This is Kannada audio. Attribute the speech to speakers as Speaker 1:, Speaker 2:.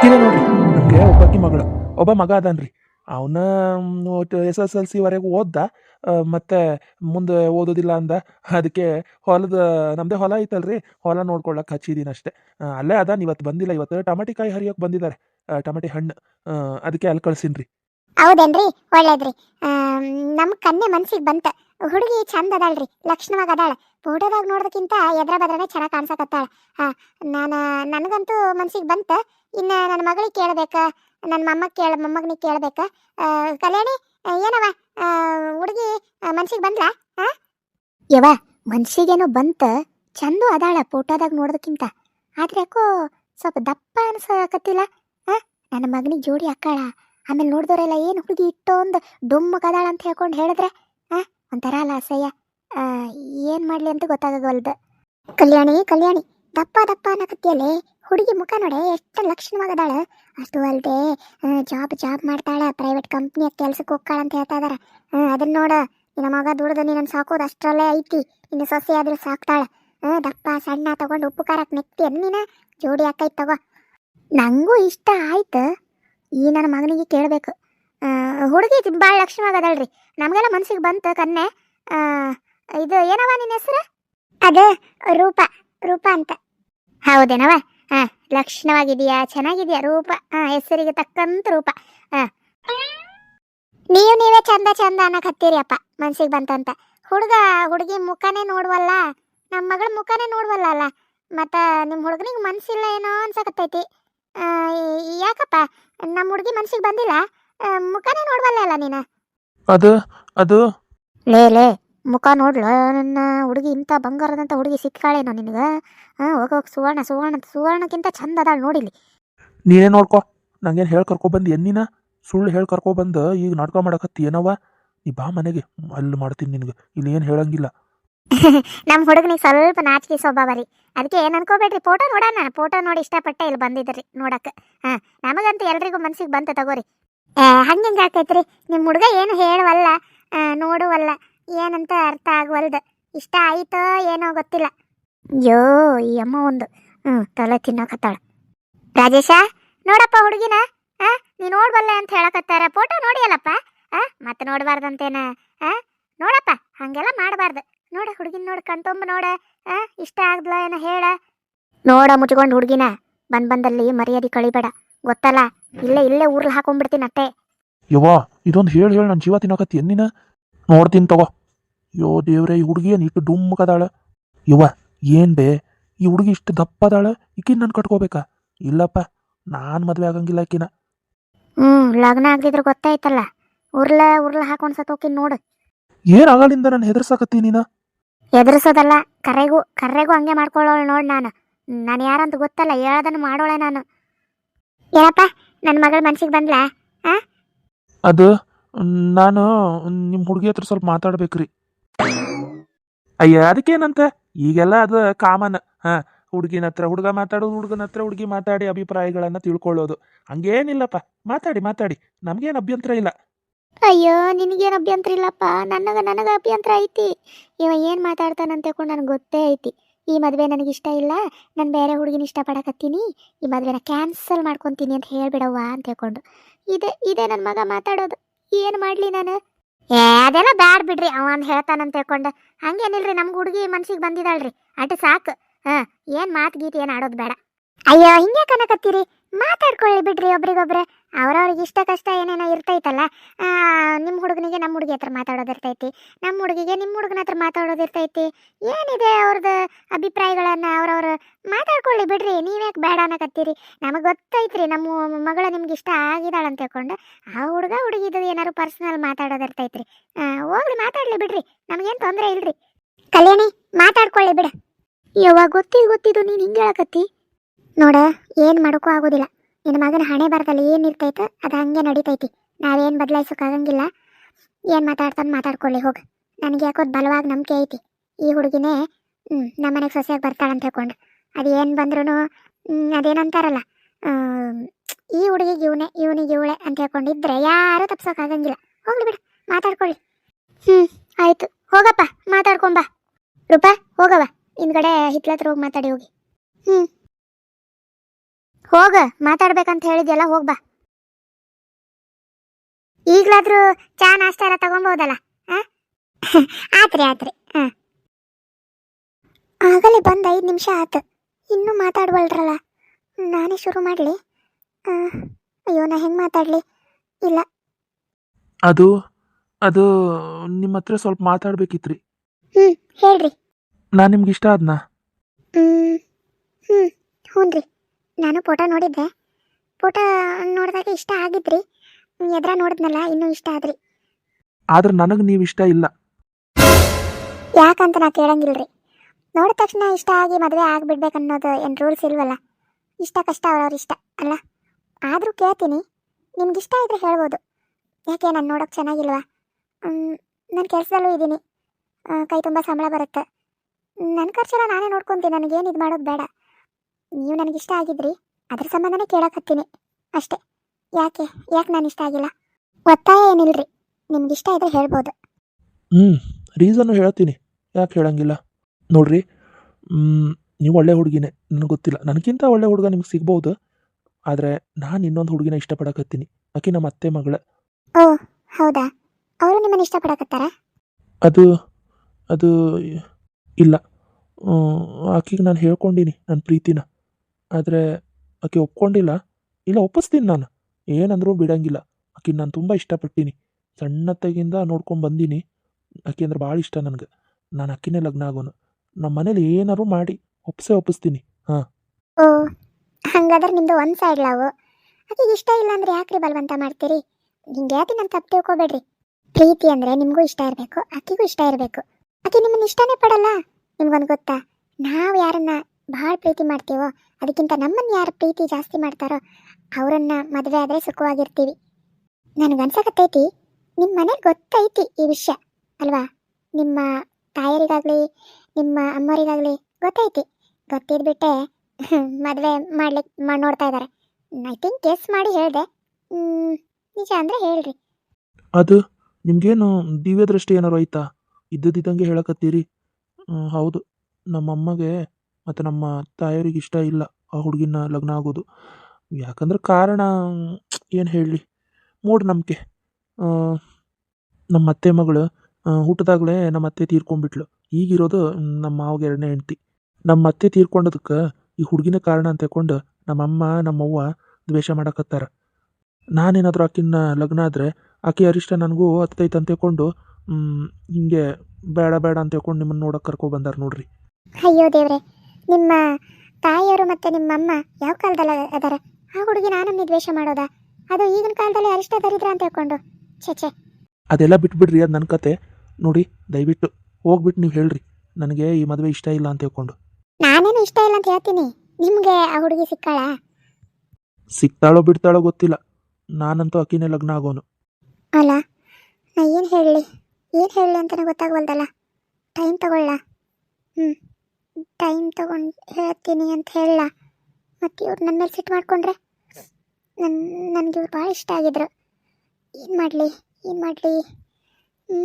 Speaker 1: ಈಕಿದೆ ನೋಡ್ರಿ. ನಮಗೆ ಒಬ್ಬಾಕಿ ಮಗಳು. ಒಬ್ಬ ಮಗ ಅದಾನ್ರಿ. ಅವನ ಎಸ್ ಎಸ್ ಎಲ್ ಸಿವರೆಗೂ ಓದ್ದ. ಮತ್ತೆ ಮುಂದೆ ಓದೋದಿಲ್ಲ ಅಂದ. ಅದಕ್ಕೆ ಹೊಲದ, ನಮ್ದೇ ಹೊಲ ಐತಲ್ರಿ. ಹೊಲ ನೋಡ್ಕೊಳಕ್ ಹಚ್ಚಿದೀನಿ ಅಷ್ಟೇ. ಅಲ್ಲೇ ಅದಾನ. ಇವತ್ತು ಬಂದಿಲ್ಲ. ಇವತ್ತು ಟಮಾಟಿ ಕಾಯಿ ಹರಿಯೋಕೆ ಬಂದಿದ್ದಾರೆ ಟಮಾಟಿ ಹಣ್ಣು. ಅದಕ್ಕೆ ಅಲ್ಲಿ ಕಳ್ಸಿನ್ರಿ.
Speaker 2: ಹೌದೇನ್ರಿ? ಒಳ್ಳೇದ್ರಿ. ನಮ್ಮ ಕನ್ನೆ ಮನ್ಸಿಗೆ ಬಂತ. ಹುಡುಗಿ ಚಂದ ಅದಾಳ್ರಿ, ಲಕ್ಷಣವಾಗಿ ಅದಾಳ. ಫೋಟೋದಾಗ ನೋಡೋದಕ್ಕಿಂತ ಎದ್ರ ಬದ್ರನೆ ಚೆನ್ನಾಗಿ ಕಾಣ್ಸಕತ್ತಾಳ. ಹಾ, ನಾನು, ನನಗಂತೂ ಮನ್ಸಿಗೆ ಬಂತ, ಇನ್ನು ನನ್ನ ಮಗಳಿಗೆ ಕೇಳ್ಬೇಕ ನನ್ನ ಮೊಮ್ಮಗ್ ಕೇಳ, ಮೊಮ್ಮಗನಿಗೆ ಕೇಳ್ಬೇಕ. ಕಲ್ಯಾಣಿ ಏನವ ಹುಡುಗಿ ಮನ್ಸಿಗೆ ಬಂದ್ಲ? ಹಾ ಯವ ಮನ್ಸಿಗೇನೋ ಬಂತ, ಚಂದು ಅದಾಳ ಫೋಟೋದಾಗ ನೋಡೋದಕ್ಕಿಂತ. ಆದ್ರೆ ಯಾಕೋ ಸ್ವಲ್ಪ ದಪ್ಪ ಅನ್ಸಕತ್ತಿಲ್ಲ? ನನ್ನ ಮಗನಿಗೆ ಜೋಡಿ ಹಾಕಾಳ ಆಮೇಲೆ ನೋಡಿದವರೆಲ್ಲ ಏನು ಹುಡುಗಿ ಇಟ್ಟೊಂದು ಡೊಮ್ಮಗದಾಳ ಅಂತ ಹೇಳ್ಕೊಂಡು ಹೇಳಿದ್ರೆ? ಒಂಥರ ಅಲ್ಲ ಅಸಹ್ಯ. ಏನ್ ಮಾಡ್ಲಿ ಅಂತ ಗೊತ್ತಾಗಲ್ದು ಕಲ್ಯಾಣಿ ಕಲ್ಯಾಣಿ, ದಪ್ಪ ದಪ್ಪ ಅನ್ನಕತ್ತಿಯಲ್ಲಿ ಹುಡುಗಿ ಮುಖ ನೋಡೆ ಎಷ್ಟು ಲಕ್ಷಣವಾಗದಾಳ. ಅಷ್ಟು ಅಲ್ದೆ ಜಾಬ್ ಜಾಬ್ ಮಾಡ್ತಾಳ ಪ್ರೈವೇಟ್ ಕಂಪ್ನಿಯ ಕೆಲ್ಸಕ್ಕೆ ಹೋಗ್ತಾಳ ಅಂತ ಹೇಳ್ತಾ ಇದಾರ. ಅದನ್ನ ನೋಡ, ನಿನ್ನ ಮಗ ದುಡ್ದು ನೀನು ಸಾಕೋದು ಅಷ್ಟರಲ್ಲೇ ಐತಿ. ನಿನ್ನ ಸೊಸೆ ಆದ್ರೂ ಸಾಕ್ತಾಳ. ದಪ್ಪ, ಸಣ್ಣ ತಗೊಂಡು ಉಪ್ಪು ಖಾರಕ್ಕೆ ನೆಕ್ತಿ ನೀನ? ಜೋಡಿ ಹಾಕೈತ್ ತಗೋ. ನಂಗೂ ಇಷ್ಟ ಆಯ್ತು. ಈ ನನ್ನ ಮಗನಿಗೆ ಕೇಳಬೇಕು. ಹುಡುಗಿ ಭಾಳ ಲಕ್ಷಣವಾಗದಳ್ರಿ ನಮಗೆಲ್ಲ ಮನ್ಸಿಗೆ ಬಂತು ಕನ್ನೆ ಆ, ಇದು ಏನವ ನಿನ್ನ ಹೆಸರು? ಅದು ರೂಪ ರೂಪ ಅಂತ. ಹೌದೇನವ? ಹಾ ಲಕ್ಷಣವಾಗಿದೆಯಾ? ಚೆನ್ನಾಗಿದೆಯಾ? ರೂಪ ಹಾ ಹೆಸರಿಗೆ ತಕ್ಕಂತ ರೂಪ. ಹಾ ನೀವು ನೀವೇ ಚಂದ ಚಂದ ಅನ್ನಕ್ ಹತ್ತೀರಿ ಅಪ್ಪ ಮನ್ಸಿಗೆ ಬಂತಂತ. ಹುಡುಗ ಹುಡುಗಿ ಮುಖನೇ ನೋಡುವಲ್ಲ ನಮ್ಮ ಮಗಳ ಮುಖನೇ ನೋಡುವಲ್ಲ ಅಲ್ಲ. ಮತ್ತ ನಿಮ್ಮ ಹುಡುಗನಿಗೆ ಮನ್ಸಿಲ್ಲ ಏನೋ ಅನ್ಸಕತ್ತೈತಿ. ಯಾಕಪ್ಪ? ನಮ್ಮ ಹುಡುಗಿ ಮನ್ಸಿಗೆ ಬಂದಿಲ್ಲ? ಮುಖನೇ ನೋಡ್ವಲ್ಲ ಅಲ್ಲ ನೀನು?
Speaker 1: ಅದು ಅದು?
Speaker 2: ಲೇ ಲೇ. ಮುಖ ನೋಡ್ಲ? ನನ್ನ ಹುಡುಗಿ ಇಂಥ ಬಂಗಾರದಂಥ ಹುಡುಗಿ ಸಿಕ್ಕಾಳೇನೋ ನಿನಗೆ? ಹಾಂ ಹೋಗ ಹೋಗಿ ಸುವರ್ಣ ಸುವರ್ಣ ಸುವರ್ಣಕ್ಕಿಂತ ಚಂದ ಅದಾಳ ನೋಡಿಲಿ
Speaker 1: ನೀನೇ ನೋಡ್ಕೊ. ನಂಗೇನು ಹೇಳಿ ಕರ್ಕೊಬಂದು ಎನ್ನಿನ ಸುಳ್ಳು ಹೇಳಿ ಕರ್ಕೊಬಂದು ಈಗ ನಾಟಕ ಮಾಡಕತ್ತಿ ಏನವ ನೀ ಬಾ ಮನೆಗೆ ಅಲ್ಲಿ ಮಾಡ್ತೀನಿ ನಿನಗೆ. ಇಲ್ಲಿ ಏನು ಹೇಳಂಗಿಲ್ಲ.
Speaker 2: ನಮ್ಮ ಹುಡುಗನಿಗೆ ಸ್ವಲ್ಪ ನಾಚಿಕೆ ಸ್ವಭಾವ ರೀ. ಅದಕ್ಕೆ ಏನು ಅನ್ಕೋಬೇಡ್ರಿ ಫೋಟೋ ನೋಡೋಣ. ಫೋಟೋ ನೋಡಿ ಇಷ್ಟಪಟ್ಟೆ ಇಲ್ಲಿ ಬಂದಿದ್ರಿ ನೋಡಕ್ಕೆ. ಹಾಂ ನಮಗಂತೂ ಎಲ್ರಿಗೂ ಮನ್ಸಿಗೆ ಬಂತು ತಗೋರಿ. ಹಂಗೆ ಆಕೈತ್ರಿ ನಿಮ್ಮ ಹುಡುಗ ಏನು ಹೇಳುವಲ್ಲ ನೋಡುವಲ್ಲ, ಏನಂತ ಅರ್ಥ ಆಗುವಲ್ದು. ಇಷ್ಟ ಆಯಿತೋ ಏನೋ ಗೊತ್ತಿಲ್ಲ. ಅಯ್ಯೋ ಈ ಅಮ್ಮ ಒಂದು ಹ್ಞೂ ತಲೆ ತಿನ್ನೋಕತ್ತಾಳ. ರಾಜೇಶ, ನೋಡಪ್ಪ ಹುಡುಗಿನ, ಆ, ನೀ ನೋಡ್ಬಲ್ಲ ಅಂತ ಹೇಳಕತ್ತಾರ. ಫೋಟೋ ನೋಡಿಯಲ್ಲಪ್ಪ, ಆ ಮತ್ತೆ ನೋಡಬಾರ್ದಂತೇನ, ಆ, ನೋಡಪ್ಪ, ಹಂಗೆಲ್ಲ ಮಾಡಬಾರ್ದು. ನೋಡ ಹುಡುಗಿನ ನೋಡು ಕಣ್ತೊಂಬ ನೋಡ, ಆ, ಇಷ್ಟ ಆಗ್ದಲ ಏನೋ ಹೇಳ. ನೋಡ ಮುಚ್ಕೊಂಡು ಹುಡುಗಿನ, ಬಂದ್ ಬಂದಲ್ಲಿ ಮರ್ಯಾದೆ ಕಳಿಬೇಡ. ಗೊತ್ತಲ್ಲ? ಇಲ್ಲೇ ಇಲ್ಲೇ ಊರ್ಲ್ ಹಾಕೊಂಡ್ಬಿಡ್ತೀನಿ ಅತ್ತೆ.
Speaker 1: ಯವ್ವಾ ಇದೊಂದು ಹೇಳಿ ಹೇಳಿ ನನ್ನ ಜೀವ ತಿನ್ನಕತ್ತಿ ಎನ್ನಿನ ನೋಡ್ತೀನಿ ತಗೋ. ಯೋ ದೇವ್ರೆ ಈ ಹುಡುಗಿ ಏನು ಇಟ್ಟು ಡುಮ್ಮಕದಾಳ? ಯವ್ವ ಏನ್ ಬೇ? ಈ ಹುಡುಗಿ ಇಷ್ಟು ದಪ್ಪದಾಳ? ಈಕಿನ ನಾನು ಕಟ್ಕೋಬೇಕಾ? ಇಲ್ಲಪ್ಪ ನಾನು ಮದುವೆ ಆಗಂಗಿಲ್ಲ ಈಕಿನ.
Speaker 2: ಹ್ಮ್ ಲಗ್ನ ಆಗದಿದ್ರೆ ಗೊತ್ತಾಯ್ತಲ್ಲ. ಉರ್ಲ ಉರ್ಲ ಹಾಕೊಂಡ್ ಸತ್ತೋಕಿನ್ ನೋಡು.
Speaker 1: ಏನು ಆಗಳಿಂದ ನಾನು ಹೆದರ್ಸಾಕತ್ತಿ ನೀನ?
Speaker 2: ಎದುರಿಸೋದಲ್ಲ ಕರೆಗೂ ಕರೆಗೂ ಹಂಗೆ ಮಾಡ್ಕೊಳ್ಳೋಳು ನೋಡಿ ನಾನು. ನಾನು ಯಾರಂತ ಗೊತ್ತಲ್ಲ ಹೇಳದನ್ನು ಮಾಡೋಳೆ ನಾನು. ಏನಪ್ಪ ನನ್ನ ಮಗಳ ಮನ್ಸಿಗೆ ಬಂದ್ಲಾ?
Speaker 1: ಅದು ನಾನು ನಿಮ್ಮ ಹುಡುಗಿ ಹತ್ರ ಸ್ವಲ್ಪ ಮಾತಾಡ್ಬೇಕ್ರಿ. ಅಯ್ಯ ಅದಕ್ಕೇನಂತ? ಈಗೆಲ್ಲ ಅದು ಕಾಮನ್. ಹಾ ಹುಡುಗಿನ ಹತ್ರ ಹುಡುಗ ಮಾತಾಡೋದು ಹುಡುಗನ ಹತ್ರ ಹುಡುಗಿ ಮಾತಾಡಿ ಅಭಿಪ್ರಾಯಗಳನ್ನ ತಿಳ್ಕೊಳ್ಳೋದು. ಹಂಗೇನಿಲ್ಲಪ್ಪ. ಮಾತಾಡಿ ಮಾತಾಡಿ. ನಮ್ಗೇನು ಅಭ್ಯಂತರ ಇಲ್ಲ.
Speaker 2: ಅಯ್ಯೋ ನಿನಗೇನು ಅಭ್ಯಂತರ ಇಲ್ಲಪ್ಪ? ನನಗ ನನಗ ಅಭ್ಯಂತರ ಐತಿ. ಇವ ಏನು ಮಾತಾಡ್ತಾನಂತ ತಿಳ್ಕೊಂಡು ನನಗೆ ಗೊತ್ತೇ ಐತಿ. ಈ ಮದುವೆ ನನಗೆ ಇಷ್ಟ ಇಲ್ಲ, ನಾನು ಬೇರೆ ಹುಡುಗಿನ ಇಷ್ಟಪಡಕತ್ತೀನಿ ಈ ಮದುವೆನ ಕ್ಯಾನ್ಸಲ್ ಮಾಡ್ಕೊತೀನಿ ಅಂತ ಹೇಳ್ಬಿಡವ್ವ ಅಂತ ಹೇಳ್ಕೊಂಡು. ಇದೆ, ಇದೇ ನನ್ನ ಮಗ ಮಾತಾಡೋದು. ಏನು ಮಾಡಲಿ ನಾನು? ಏ, ಅದೆಲ್ಲ ಬ್ಯಾಡ್ ಬಿಡ್ರಿ, ಅವ ಅಂತ ಹೇಳ್ತಾನಂತ ಹೇಳ್ಕೊಂಡು. ಹಂಗೇನಿಲ್ರಿ, ನಮ್ಗೆ ಹುಡುಗಿ ಮನ್ಸಿಗೆ ಬಂದಿದ್ದಾಳ್ರಿ ಅಟ್ ಸಾಕು. ಹಾಂ, ಏನು ಮಾತು ಗೀತೆ ಏನು ಆಡೋದು ಬೇಡ. ಅಯ್ಯೋ ಹಿಂಗೆ ಕನಕತ್ತೀರಿ ಮಾತಾಡ್ಕೊಳ್ಳಿ ಬಿಡ್ರಿ ಒಬ್ರಿಗೊಬ್ರೆ. ಅವ್ರವ್ರಿಗೆ ಇಷ್ಟ ಕಷ್ಟ ಏನೇನೋ ಇರ್ತೈತಲ್ಲ ನಿಮ್ಮ ಹುಡುಗನಿಗೆ ನಮ್ಮ ಹುಡುಗಿ ಹತ್ರ ಮಾತಾಡೋದು ಇರ್ತೈತಿ ನಮ್ಮ ಹುಡುಗಿಗೆ ನಿಮ್ಮ ಹುಡುಗನ ಹತ್ರ ಮಾತಾಡೋದು ಇರ್ತೈತಿ ಏನಿದೆ ಅವ್ರದ್ದು ಅಭಿಪ್ರಾಯಗಳನ್ನ ಅವ್ರವ್ರು? ಮಾತಾಡ್ಕೊಳ್ಳಿ ಬಿಡ್ರಿ ನೀವ್ಯಾಕೆ ಬೇಡ ಅನ್ನಕತ್ತೀರಿ ನಮಗೆ ಗೊತ್ತೈತ್ರಿ ನಮ್ಮ ಮಗಳ ನಿಮ್ಗೆ ಇಷ್ಟ ಆಗಿದಾಳೆ ಅಂತ ಹೇಳ್ಕೊಂಡು ಆ ಹುಡುಗ ಹುಡುಗಿದು ಏನಾರು ಪರ್ಸ್ನಲ್ ಮಾತಾಡೋದು ಇರ್ತೈತ್ರಿ ಆ, ಹೋಗ್ಲಿ ಮಾತಾಡ್ಲಿ ಬಿಡ್ರಿ ನಮಗೇನು ತೊಂದರೆ ಇಲ್ರಿ. ಕಲ್ಯಾಣಿ ಮಾತಾಡ್ಕೊಳ್ಳಿ ಬಿಡ. ಯಾವಾಗ ಗೊತ್ತಿದ್ ಗೊತ್ತಿದ್ದು ನೀನು ಹಿಂಗೆ ಹೇಳಕತ್ತಿ? ನೋಡ, ಏನು ಮಾಡೋಕ್ಕೂ ಆಗೋದಿಲ್ಲ. ನಿನ್ನ ಮಗನ ಹಣೆ ಬರದಲ್ಲಿ ಏನು ಇರ್ತೈತೆ ಅದು ಹಂಗೆ ನಡೀತೈತಿ. ನಾವೇನು ಬದಲಾಯಿಸೋಕ್ಕಾಗಂಗಿಲ್ಲ ಏನು ಮಾತಾಡ್ತಾನೆ ಮಾತಾಡ್ಕೊಳ್ಳಿ, ಹೋಗಿ. ನನಗೆ ಯಾಕೋ ಬಲವಾಗಿ ನಂಬಿಕೆ ಐತಿ. ಈ ಹುಡುಗಿನೇ ಹ್ಞೂ ನಮ್ಮ ಮನೆಗೆ ಸೊಸೆಯಾಗಿ ಬರ್ತಾಳಂತ ಹೇಳ್ಕೊಂಡು. ಅದು ಏನು ಬಂದ್ರೂ ಅದೇನಂತಾರಲ್ಲ ಈ ಹುಡುಗಿಗೆ ಇವನೇ, ಇವನಿಗೆ ಇವಳೆ ಅಂತ ಹೇಳ್ಕೊಂಡಿದ್ರೆ ಯಾರೂ ತಪ್ಸೋಕ್ಕಾಗಂಗಿಲ್ಲ ಹೋಗ್ಲಿ ಬಿಡು, ಮಾತಾಡ್ಕೊಳ್ಳಿ. ಹ್ಞೂ ಆಯಿತು. ಹೋಗಪ್ಪ, ಮಾತಾಡ್ಕೊಂಬ. ರೂಪಾ ಹೋಗವ ಹಿಂದ್ಗಡೆ ಹಿತ್ಲತ್ರ ಹೋಗಿ ಮಾತಾಡಿ ಹೋಗಿ. ಹ್ಞೂ ಹೋಗ ಮಾತಾಡ್ಬೇಕಂತ ಹೇಳಿದ್ಯಲ್ಲ ಹೋಗ್ಬಾ ಈಗ್ಲಾದ್ರೂ ಚಾ ನಾಷ್ಟ ಎಲ್ಲ ತಗೊಂಬೋದಲ್ಲ? ಆತ್ರಿ ಆತ್ರಿ ಆಗಲೇ ಬಂದ ಐದು ನಿಮಿಷ ಆತು. ಇನ್ನೂ ಮಾತಾಡ್ಬಲ್ರಲ್ಲ ನಾನೇ ಶುರು ಮಾಡಲಿ. ಅಯ್ಯೋ ನಾ ಹೆಂಗೆ ಮಾತಾಡಲಿ? ಇಲ್ಲ.
Speaker 1: ಅದು ಅದು ನಿಮ್ಮ ಹತ್ರ ಸ್ವಲ್ಪ ಮಾತಾಡ್ಬೇಕಿತ್ರಿ.
Speaker 2: ಹ್ಞೂ ಹೇಳ್ರಿ.
Speaker 1: ನಾನು ನಿಮ್ಗೆ ಇಷ್ಟ ಆದ್ನಾ?
Speaker 2: ಹ್ಮ್ ಹ್ಞೂ ಹ್ಞೂ ರೀ ನಾನು ಫೋಟೋ ನೋಡಿದ್ದೆ. ಫೋಟೋ ನೋಡಿದಾಗ ಇಷ್ಟ ಆಗಿದ್ರಿ. ಎದ್ರ ನೋಡಿದ್ನಲ್ಲ ಇನ್ನೂ ಇಷ್ಟ ಆದ್ರಿ.
Speaker 1: ಆದ್ರೆ ನನಗೆ ನೀವು ಇಷ್ಟ ಇಲ್ಲ.
Speaker 2: ಯಾಕಂತ ನಾ ಕೇಳಂಗಿಲ್ರಿ. ನೋಡಿದ ತಕ್ಷಣ ಇಷ್ಟ ಆಗಿ ಮದುವೆ ಆಗ್ಬಿಡ್ಬೇಕು ಅನ್ನೋದು ಏನು ರೂಲ್ಸ್ ಇಲ್ವಲ್ಲ? ಇಷ್ಟ ಕಷ್ಟ ಅವ್ರವ್ರ ಇಷ್ಟ ಅಲ್ಲ? ಆದರೂ ಕೇಳ್ತೀನಿ. ನಿಮ್ಗೆ ಇಷ್ಟ ಇದ್ರೆ ಹೇಳ್ಬೋದು. ಯಾಕೆ ನಾನು ನೋಡೋಕೆ ಚೆನ್ನಾಗಿಲ್ವಾ? ನಾನು ಕೆಲಸದಲ್ಲೂ ಇದ್ದೀನಿ. ಕೈ ತುಂಬ ಸಂಬಳ ಬರುತ್ತೆ. ನನ್ನ ಖರ್ಚೆಲ್ಲ ನಾನೇ ನೋಡ್ಕೊತೀನಿ ನನಗೇನು ಇದು ಮಾಡೋದು ಬೇಡ. ನೀವು ನನಗೆ ಇಷ್ಟ ಆಗಿದ್ರಿ ಅದ್ರ ಸಂಬಂಧನೇ ಕೇಳಕತ್ತೀನಿ ಅಷ್ಟೇ. ಯಾಕೆ ಯಾಕೆ ನಾನು ಇಷ್ಟ ಆಗಿಲ್ಲ? ಒತ್ತಾಯ ಏನಿಲ್ರಿ? ನಿಮ್ಗೆ ಇಷ್ಟ ಇದ್ರೆ ಹೇಳ್ಬೋದು.
Speaker 1: ಹ್ಞೂ ರೀಸನ್ನು ಹೇಳ್ತೀನಿ. ಯಾಕೆ ಹೇಳಂಗಿಲ್ಲ? ನೋಡ್ರಿ ಹ್ಮ್ ನೀವು ಒಳ್ಳೆ ಹುಡುಗಿನೇ. ನನಗೆ ಗೊತ್ತಿಲ್ಲ. ನನಗಿಂತ ಒಳ್ಳೆ ಹುಡುಗ ನಿಮ್ಗೆ ಸಿಗ್ಬೋದು. ಆದರೆ ನಾನು ಇನ್ನೊಂದು ಹುಡುಗಿನ ಇಷ್ಟಪಡಕತ್ತೀನಿ ಆಕೆ ನಮ್ಮ ಅತ್ತೆ ಮಗಳ.
Speaker 2: ಓ ಹೌದಾ? ಅವರು ನಿಮ್ಮನ್ನ ಇಷ್ಟಪಡಕತ್ತಾರ
Speaker 1: ಅದು ಅದು ಇಲ್ಲ. ಆಕೆಗೆ ನಾನು ಹೇಳ್ಕೊಂಡಿನಿ ನನ್ನ ಪ್ರೀತಿನ. ಆದರೆ ಆಕೆ ಒಪ್ಕೊಂಡಿಲ್ಲ. ಇಲ್ಲ, ಒಪ್ಪಿಸ್ತೀನಿ ನಾನು. ಏನಂದ್ರೂ ಬಿಡಂಗಿಲ್ಲ. ಆಕೆ ನಾನು ತುಂಬ ಇಷ್ಟಪಟ್ಟೀನಿ ಸಣ್ಣತ್ತಾಗಿಂದ ನೋಡ್ಕೊಂಡು ಬಂದೀನಿ. ಆಕೆ ಅಂದ್ರೆ ಭಾಳ ಇಷ್ಟ ನನಗೆ. ನಾನು ಅಕ್ಕಿನೇ ಲಗ್ನ ಆಗೋನು. ನಮ್ಮ ಮನೇಲಿ ಏನಾದ್ರು ಮಾಡಿ, ಒಪ್ಸೇ ಒಪ್ಪಿಸ್ತೀನಿ.
Speaker 2: ಓ, ಹಂಗಾದ್ರೆ ನಿಮ್ದು ಒಂದು ಸೈಡ್ ಲವ್ ಆಕೆಗೆ ಇಷ್ಟ ಇಲ್ಲ ಅಂದ್ರೆ ಯಾಕ್ರಿ ಬಲವಂತ ಮಾಡ್ತೀರಿ? ಹಿಂಗೆ ಯಾಕೆ ನಾನು ತಪ್ಪು ತಿಳ್ಕೊಬೇಡ್ರಿ? ಪ್ರೀತಿ ಅಂದ್ರೆ ನಿಮಗೂ ಇಷ್ಟ ಇರಬೇಕು, ಆಕೆಗೂ ಇಷ್ಟ ಇರಬೇಕು. ಆಕೆ ನಿಮ್ಮನ್ನ ಇಷ್ಟನೇ ಪಡಲ್ಲ? ನಿಮ್ಗೊಂದು ಗೊತ್ತಾ? ನಾವು ಯಾರನ್ನ ಭಾಳ ಪ್ರೀತಿ ಮಾಡ್ತೀವೋ? ಅದಕ್ಕಿಂತ ನಮ್ಮನ್ನು ಯಾರು ಪ್ರೀತಿ ಜಾಸ್ತಿ ಮಾಡ್ತಾರೋ, ಅವರನ್ನ ಮದುವೆ ಆದರೆ ಸುಖವಾಗಿರ್ತೀವಿ. ನನಗನ್ಸಕತ್ತೈತಿ ನಿಮ್ಮ ಮನೇಲಿ ಗೊತ್ತೈತಿ ಈ ವಿಷಯ, ಅಲ್ವಾ? ನಿಮ್ಮ ತಾಯರಿಗಾಗಲಿ, ನಿಮ್ಮ ಅಮ್ಮರಿಗಾಗಲಿ ಗೊತ್ತೈತಿ. ಗೊತ್ತಿದ್ಬಿಟ್ಟೆ ಮದುವೆ ಮಾಡ್ಲಿಕ್ಕೆ ಮಾಡಿ ನೋಡ್ತಾ ಇದ್ದಾರೆ ಐ ಥಿಂಕ್ ಗೆಸ್ ಮಾಡಿ ಹೇಳಿದೆ. ನಿಜ ಅಂದರೆ ಹೇಳ್ರಿ.
Speaker 1: ಅದು ನಿಮ್ಗೇನು ದಿವ್ಯ ದೃಷ್ಟಿ ಏನಾರು ಐತಾ ಇದ್ದಿದ್ದಂಗೆ ಹೇಳಕತ್ತೀರಿ? ಹೌದು. ನಮ್ಮಮ್ಮಗೆ ಮತ್ತು ನಮ್ಮ ತಾಯಿಯವ್ರಿಗೆ ಇಷ್ಟ ಇಲ್ಲ ಆ ಹುಡುಗಿನ ಲಗ್ನ ಆಗೋದು. ಯಾಕಂದ್ರೆ ಕಾರಣ ಏನು ಹೇಳಲಿ? ಮೂಢನಂಬಿಕೆ ನಮ್ಮ ಅತ್ತೆ ಮಗಳು ಹುಟ್ಟಿದಾಗಲೇ ನಮ್ಮ ಅತ್ತೆ ತೀರ್ಕೊಂಡ್ಬಿಟ್ಲು. ಈಗಿರೋದು ನಮ್ಮ ಮಾವಗೆ ಎರಡನೇ ಹೆಂಡ್ತಿ. ನಮ್ಮ ಅತ್ತೆ ತೀರ್ಕೊಂಡದಕ್ಕೆ ಈ ಹುಡುಗಿನ ಕಾರಣ ಅಂತ ತಗೊಂಡು ನಮ್ಮಮ್ಮ ನಮ್ಮವ್ವ ದ್ವೇಷ ಮಾಡಕತ್ತಾರ. ನಾನೇನಾದರೂ ಆಕಿನ ಲಗ್ನ ಆದರೆ ಆಕೆ ಅರಿಷ್ಟ ನನಗೂ ಹತ್ತೈತೆ ಅಂತ ತಿಳ್ಕೊಂಡು ಹಿಂಗೆ ಬೇಡ ಬೇಡ ಅಂತ ತಿಳ್ಕೊಂಡು ನಿಮ್ಮನ್ನು ನೋಡಕ್ಕೆ ಕರ್ಕೊ ಬಂದಾರ ನೋಡ್ರಿ.
Speaker 2: ಅಯ್ಯೋ ದೇವ್ರೆ ನಿಮ್ಮ ತಾಯಿಯವರು ಮತ್ತೆ ನಿಮ್ಮಮ್ಮ ಯಾವ ಕಾಲದಲ್ಲಿ ಅದಾರ ಆ ಹುಡುಗಿ ನಾನೊಮ್ಮೆ ದ್ವೇಷ ಮಾಡೋದಾ? ಅದು ಈಗಿನ ಕಾಲದಲ್ಲಿ ಅರಿಷ್ಟ ದರಿದ್ರ ಅಂತ ಹೇಳ್ಕೊಂಡು. ಛೆ ಛೆ.
Speaker 1: ಅದೆಲ್ಲ ಬಿಟ್ಬಿಡ್ರಿ ಅದು ನನ್ನ ಕತೆ. ನೋಡಿ ದಯವಿಟ್ಟು ಹೋಗ್ಬಿಟ್ಟು ನೀವು ಹೇಳ್ರಿ. ನನಗೆ ಈ ಮದುವೆ ಇಷ್ಟ ಇಲ್ಲ ಅಂತ ಹೇಳ್ಕೊಂಡು.
Speaker 2: ನಾನೇನು ಇಷ್ಟ ಇಲ್ಲ ಅಂತ ಹೇಳ್ತೀನಿ. ನಿಮಗೆ ಆ ಹುಡುಗಿ ಸಿಕ್ಕಾಳ?
Speaker 1: ಸಿಕ್ತಾಳೋ ಬಿಡ್ತಾಳೋ ಗೊತ್ತಿಲ್ಲ. ನಾನಂತೂ ಅಕ್ಕಿನೇ ಲಗ್ನ ಆಗೋನು.
Speaker 2: ಅಲ್ಲ ನಾ ಏನು ಹೇಳಲಿ? ಏನು ಹೇಳಲಿ ಅಂತಲೇ ಗೊತ್ತಾಗವಲ್ದಲ್ಲ. ಟೈಮ್ ತಗೊಳ್ಳ. ಹ್ಞೂ ಟೈಮ್ ತಗೊಂಡು ಹೇಳ್ತೀನಿ ಅಂತ ಹೇಳಲ್ಲ ಮತ್ತು ಇವ್ರು ನನ್ನ ಮೇಲೆ ಸಿಟ್ಟು ಮಾಡಿಕೊಂಡ್ರೆ ನನ್ನ ನನಗೆ ಇವ್ರು ಭಾಳ ಇಷ್ಟ ಆಗಿದ್ರು. ಏನು ಮಾಡಲಿ ಏನು ಮಾಡಲಿ? ಹ್ಞೂ